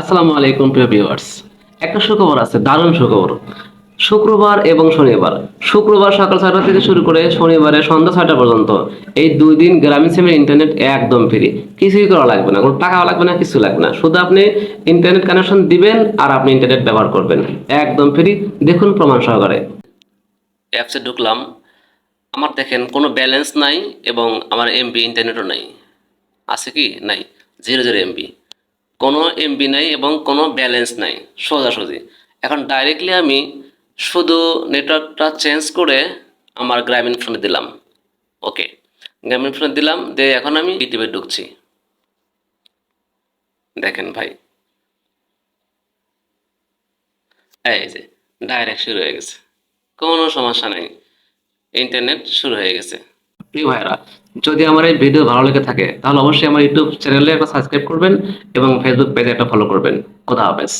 আসসালামু আলাইকুম, প্রিয় ভিউয়ার্স। একটা সুখবর আছে, দারুণ সুখবর। শুক্রবার এবং শনিবার। শুক্রবার সকাল ছয়টা থেকে শুরু করে শনিবারে সন্ধ্যা ছয়টা পর্যন্ত এই দুই দিন গ্রামীণ সিমের ইন্টারনেট একদম ফ্রি কিছুই করা লাগবে না, কোনো টাকাও লাগবে না, কিছু লাগবে না। শুধু আপনি ইন্টারনেট কানেকশন দিবেন আর আপনি ইন্টারনেট ব্যবহার করবেন। একদম ফ্রি দেখুন প্রমাণ সহকারে। অ্যাপসে ঢুকলাম। আমার দেখেন কোনো ব্যালেন্স নাই এবং আমার এমবি ইন্টারনেটও নাই। আছে কি? নাই। জিরো জিরো এমবি কোনো এমবি নাই এবং কোনো ব্যালেন্স নাই, সোজাসুজি। এখন ডাইরেক্টলি আমি শুধু নেটওয়ার্কটা চেঞ্জ করে আমার গ্রামীণ ফোনে দিলাম। ওকে গ্রামীণ ফোনে দিলাম, দিয়ে এখন আমি ইউটিউবে ঢুকছি। দেখেন ভাই। এই যে ডাইরেক্ট শুরু হয়ে গেছে। কোনো সমস্যা নেই। ইন্টারনেট শুরু হয়ে গেছে। প্রিয় ভাইরা যদি আমার এই ভিডিও ভালো লেগে থাকে, তাহলে অবশ্যই আমার ইউটিউব চ্যানেলে একটা সাবস্ক্রাইব করবেন এবং ফেসবুক পেজে একটা ফলো করবেন। খোদা হাফেজ।